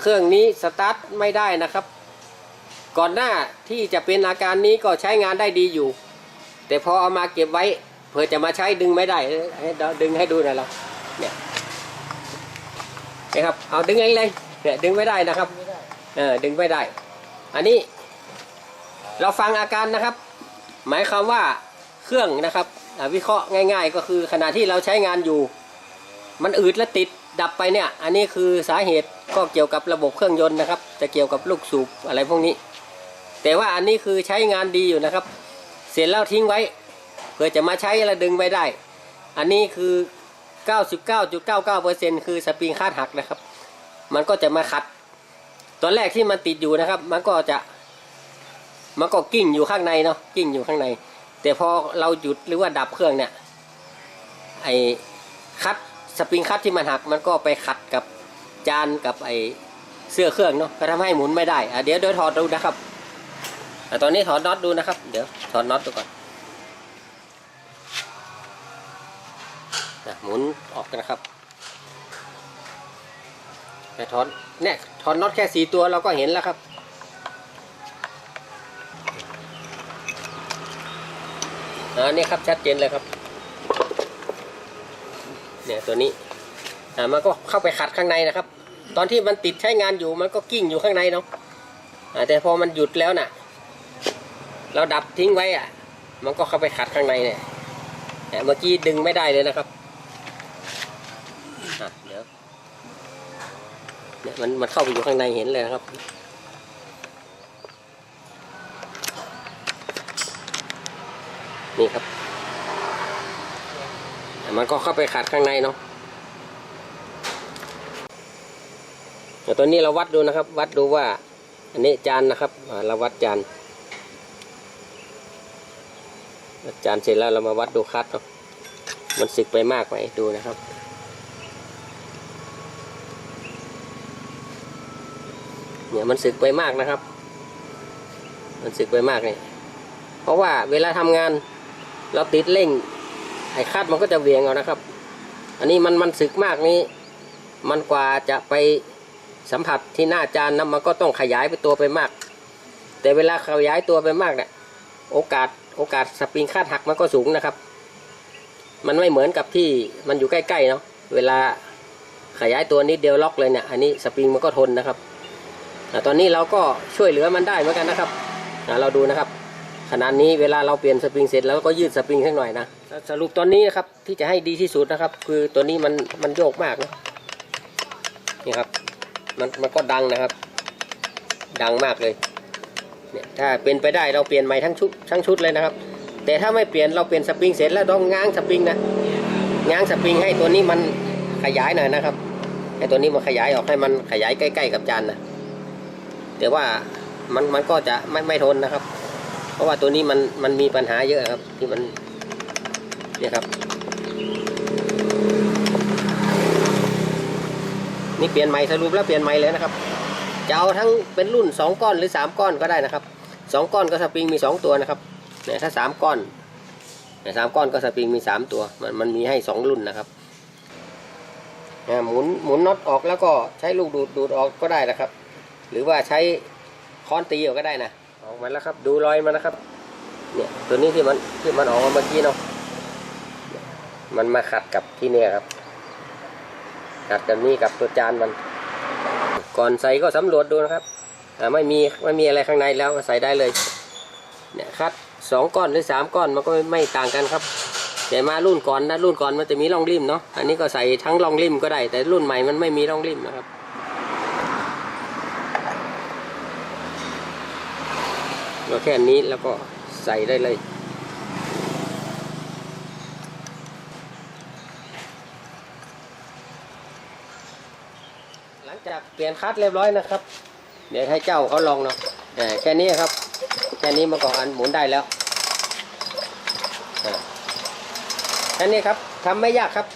เครื่องนี้สตาร์ทไม่ได้นะครับ ก่อนหน้าที่จะเป็นอาการนี้ก็ใช้งานได้ดีอยู่ แต่พอเอามาเก็บไว้เพื่อจะมาใช้ดึงไม่ได้ให้ดึงให้ดูหน่อยเราเนี่ยนะครับเอาดึงเองเลยเนี่ยดึงไม่ได้นะครับเออดึงไม่ได้ อันนี้ เราฟังอาการนะครับ หมายความว่าเครื่องนะครับวิเคราะห์ง่าย ๆ ก็คือขณะที่เราใช้งานอยู่ มันอืดและติด ดับไปเนี่ย อันนี้คือสาเหตุก็เกี่ยวกับระบบเครื่องยนต์นะครับ จะเกี่ยวกับลูกสูบอะไรพวกนี้ แต่ว่าอันนี้คือใช้งานดีอยู่นะครับ เสร็จแล้วทิ้งไว้เพื่อจะมาใช้แล้วดึงไม่ได้ อันนี้คือ 99.99%คือสปริงคาดหักนะครับ มันก็จะมาขัด ตอนแรกที่มันติดอยู่นะครับ มันก็จะ มันก็กิ้งอยู่ข้างในเนาะ กิ้งอยู่ข้างใน แต่พอเราหยุดหรือว่าดับเครื่องเนี่ย ไอ้คัด สปริงคัดที่มันหักมันก็ไปขัดกับจานกับไอเสื้อเครื่องเนาะก็ทำให้หมุนไม่ได้อะเดี๋ยวเดี๋ยวถอดดูนะครับอะตอนนี้ถอดน็อตดูนะครับ เดี๋ยวถอดน็อตดูก่อนอะหมุนออกกันนะครับแต่ถอนเนี่ยถอนน็อตแค่สี่ตัวเราก็เห็นแล้วครับอันนี้ครับชัดเจนเลยครับ เนี่ยตัวนี้อ่ามันก็เข้าไปขัดข้างในนะครับ ตอนที่มันติดใช้งานอยู่มันก็กิ้งอยู่ข้างในเนาะอ่าแต่พอมันหยุดแล้วน่ะ เราดับทิ้งไว้อะ มันก็เข้าไปขัดข้างในเนี่ยเมื่อกี้ดึงไม่ได้เลยนะครับเดี๋ยวเนี่ยมันมันเข้าไปอยู่ข้างในเห็นเลยนะครับนี่ครับ มันก็เข้าไปขัดข้างในเนาะแต่ตัวนี้เราวัดดูนะครับ วัดดูว่า อันนี้จานนะครับอ่าเราวัดจานวัดจานเสร็จแล้วเรามาวัดดูคัดเนาะมันสึกไปมากไหมดูนะครับเนี่ยมันสึกไปมากนะครับ มันสึกไปมากเนี่ยเพราะว่าเวลาทำงาน เราติดเร่ง ไอ้คาดมันก็จะเวียงเอานะครับ อันนี้มันมันสึกมากนี้ มันกว่าจะไปสัมผัสที่หน้าจานนะมันก็ต้องขยายไปตัวไปมาก แต่เวลาขยายตัวไปมากเนี่ยโอกาสโอกาสสปริงคาดหักมันก็สูงนะครับ มันไม่เหมือนกับที่มันอยู่ใกล้ๆเนาะเวลาขยายตัวนิดเดียวล็อกเลยเนี่ยอันนี้สปริงมันก็ทนนะครับอ่ตอนนี้เราก็ช่วยเหลือมันได้เหมือนกันนะครับเราดูนะครับ ขนาดนี้เวลาเราเปลี่ยนสปริงเสร็จแล้วก็ยืดสปริงสักหน่อยนะสรุปตอนนี้นะครับที่จะให้ดีที่สุดนะครับ คือตัวนี้มันมันโยกมากนะนี่ครับ มันมันก็ดังนะครับ ดังมากเลยเนี่ยถ้าเป็นไปได้เราเปลี่ยนใหม่ทั้งชุดทั้งชุดเลยนะครับ แต่ถ้าไม่เปลี่ยนเราเปลี่ยนสปริงเสร็จแล้วต้องง้างสปริงนะง้างสปริงให้ตัวนี้มันขยายหน่อยนะครับ ให้ตัวนี้มันขยายออกให้มันขยายใกล้ ๆ กับจานนะแต่ว่ามันมันก็จะไม่ไม่ทนนะครับ เพราะว่าตัวนี้มันมันมีปัญหาเยอะครับ ที่มันเนี่ยครับ นี่เปลี่ยนใหม่สรุปแล้วเปลี่ยนใหม่เลยนะครับจะเอาทั้งเป็นรุ่นสองก้อนหรือสามก้อนก็ได้นะครับสองก้อนก็สปริงมีสองตัวนะครับเนี่ยถ้าสามก้อนเนี่ยสามก้อนก็สปริงมีสามตัว มันมันมีให้สองรุ่นนะครับเนี่ยหมุนหมุนน็อตออกแล้วก็ใช้ลูกดูดดูดออกก็ได้นะครับ หรือว่าใช้ค้อนตีออกก็ได้นะ ออกมาแล้วครับ ดูรอยมันนะครับ เนี่ยตัวนี้ที่มันที่มันออกมาเมื่อกี้เนาะมันมาขัดกับที่เนี่ยครับ ขัดกับนี่กับตัวจานมัน ก่อนใส่ก็สำรวจดูนะครับไม่มีไม่มีอะไรข้างในแล้วใส่ได้เลย เนี่ยคัดสองก้อนหรือสามก้อนมันก็ไม่ไม่ต่างกันครับแต่มารุ่นก่อนนะรุ่นก่อนมันจะมีร่องริมเนาะอันนี้ก็ใส่ทั้งร่องริมก็ได้ แต่รุ่นใหม่มันไม่มีร่องริมนะครับ ก็แค่นี้แล้วก็ใส่ได้เลยหลังจากเปลี่ยนคัดเรียบร้อยนะครับ เดี๋ยวให้เจ้าเขาลองเนาะแค่นี้ครับ แค่นี้มันก็อันหมุนได้แล้วแค่นี้ครับทำไม่ยากครับ